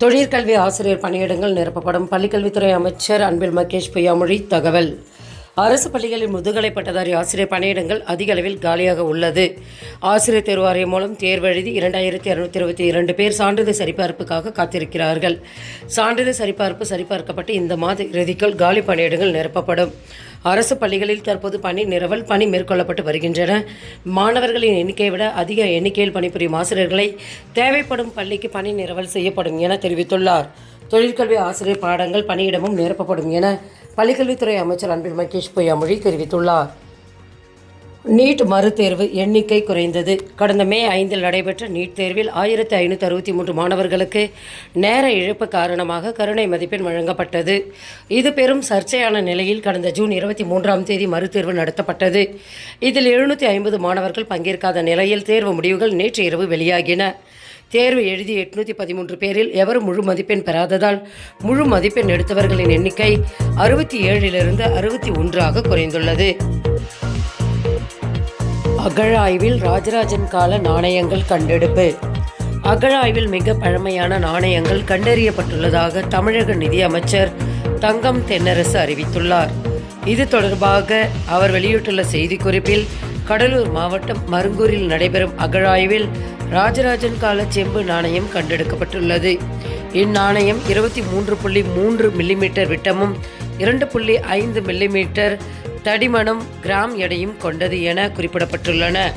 தொழிற்கல்வி ஆசிரியர் பணியிடங்கள் நிரப்பப்படும். பள்ளிக்கல்வித்துறை அமைச்சர் அன்பில் மகேஷ் பொய்யாமொழி தகவல். அரசு பள்ளிகளில் முதுகலை பட்டதாரி ஆசிரியர் பணியிடங்கள் அதிக அளவில் காலியாக உள்ளது. ஆசிரியர் தேர்வாரியம் மூலம் தேர்வு எழுதி இரண்டாயிரத்தி இருநூத்தி இருபத்தி இரண்டு பேர் சான்றிதழ் சரிபார்ப்புக்காக காத்திருக்கிறார்கள். சான்றிதழ் சரிபார்ப்பு சரிபார்க்கப்பட்டு இந்த மாத இறுதிக்குள் காலி பணியிடங்கள் நிரப்பப்படும். அரசு பள்ளிகளில் தற்போது பணி நிரவல் பணி மேற்கொள்ளப்பட்டு வருகின்றன. மாணவர்களின் எண்ணிக்கையை விட அதிக எண்ணிக்கையில் பணிபுரியும் ஆசிரியர்களை தேவைப்படும் பள்ளிக்கு பணி நிரவல் செய்யப்படும் என தெரிவித்துள்ளார். தொழிற்கல்வி ஆசிரியர் பாடங்கள் பணியிடமும் நிரப்பப்படும் என பள்ளிக்கல்வித்துறை அமைச்சர் அன்பில் மகேஷ் பொய்யாமொழி தெரிவித்துள்ளார். நீட் மறுதேர்வு எண்ணிக்கை குறைந்தது. கடந்த மே ஐந்தில் நடைபெற்ற நீட் தேர்வில் ஆயிரத்தி ஐநூற்றி அறுபத்தி மூன்று மாணவர்களுக்கு நேர இழப்பு காரணமாக கருணை மதிப்பெண் வழங்கப்பட்டது. இது பெரும் சர்ச்சையான நிலையில் கடந்த ஜூன் இருபத்தி மூன்றாம் தேதி மறுதேர்வு நடத்தப்பட்டது. இதில் எழுநூற்றி ஐம்பது மாணவர்கள் பங்கேற்காத நிலையில் தேர்வு முடிவுகள் நேற்று இரவு வெளியாகின. தேர்வு எழுதி எட்நூற்றி பதிமூன்று பேரில் எவரும் முழு மதிப்பெண் பெறாததால் முழு மதிப்பெண் எடுத்தவர்களின் எண்ணிக்கை அறுபத்தி ஏழிலிருந்து அறுபத்தி ஒன்றாக குறைந்துள்ளது. அகழாய்வில் ராஜராஜன் கால நாணயங்கள் கண்டெடுப்பு. அகழாய்வில் மிக பழமையான நாணயங்கள் கண்டறியப்பட்டுள்ளதாக தமிழக நிதியமைச்சர் தங்கம் தென்னரசு அறிவித்துள்ளார். இது தொடர்பாக அவர் வெளியிட்டுள்ள செய்திக்குறிப்பில் கடலூர் மாவட்டம் மருங்கூரில் நடைபெறும் அகழாய்வில் ராஜராஜன் கால செம்பு நாணயம் கண்டெடுக்கப்பட்டுள்ளது. இந்நாணயம் இருபத்தி மூன்று புள்ளி மூன்று மில்லிமீட்டர் விட்டமும் இரண்டு புள்ளி ஐந்து மில்லிமீட்டர் தடிமனும் கிராம் எடையும் கொண்டது என குறிப்பிடப்பட்டுள்ளன.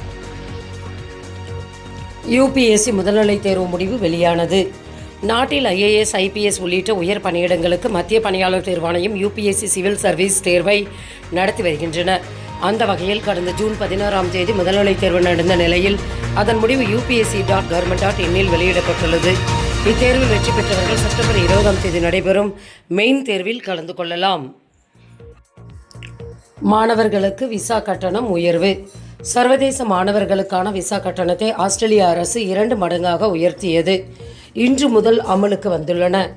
யுபிஎஸ்சி முதல்நிலை தேர்வு முடிவு வெளியானது. நாட்டில் ஐஏஎஸ் ஐபிஎஸ் உள்ளிட்ட உயர் பணியிடங்களுக்கு மத்திய பணியாளர் தேர்வாணையம் யூபிஎஸ்சி சிவில் சர்வீஸ் தேர்வை நடத்தி வருகின்றன. அந்த வகையில் கடந்த ஜூன் பதினாறாம் தேதி முதல்நிலை தேர்வு நடந்த நிலையில் அதன் முடிவு யூபிஎஸ்சி டாட் கவர்மெண்ட் டாட் இன்னில் வெளியிடப்பட்டுள்ளது. இத்தேர்வில் வெற்றி பெற்றவர்கள் செப்டம்பர் இருபதாம் தேதி நடைபெறும். மெயின் தேர்வில் கலந்து கொள்ளலாம். மாணவர்களுக்கு விசா கட்டணம் உயர்வு. சர்வதேச மாணவர்களுக்கான விசா கட்டணத்தை ஆஸ்திரேலிய அரசு இரண்டு மடங்காக உயர்த்தியது. இன்று முதல் அமலுக்கு வந்துள்ளன.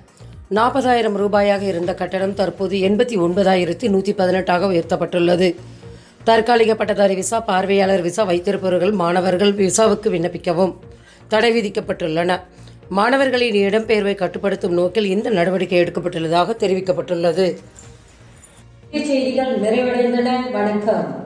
நாற்பதாயிரம் ரூபாயாக இருந்த கட்டணம் தற்போது எண்பத்தி ஒன்பதாயிரத்தி நூற்றி பதினெட்டாக உயர்த்தப்பட்டுள்ளது. தற்காலிக பட்டதாரி விசா பார்வையாளர் விசா வைத்திருப்பவர்கள் மாணவர்கள் விசாவுக்கு விண்ணப்பிக்கவும் தடை விதிக்கப்பட்டுள்ளன. மாணவர்களின் இடம்பெயர்வை கட்டுப்படுத்தும் நோக்கில் இந்த நடவடிக்கை எடுக்கப்பட்டுள்ளதாக தெரிவிக்கப்பட்டுள்ளது. செய்திகள் நிறைவடைந்தன. வணக்கம்.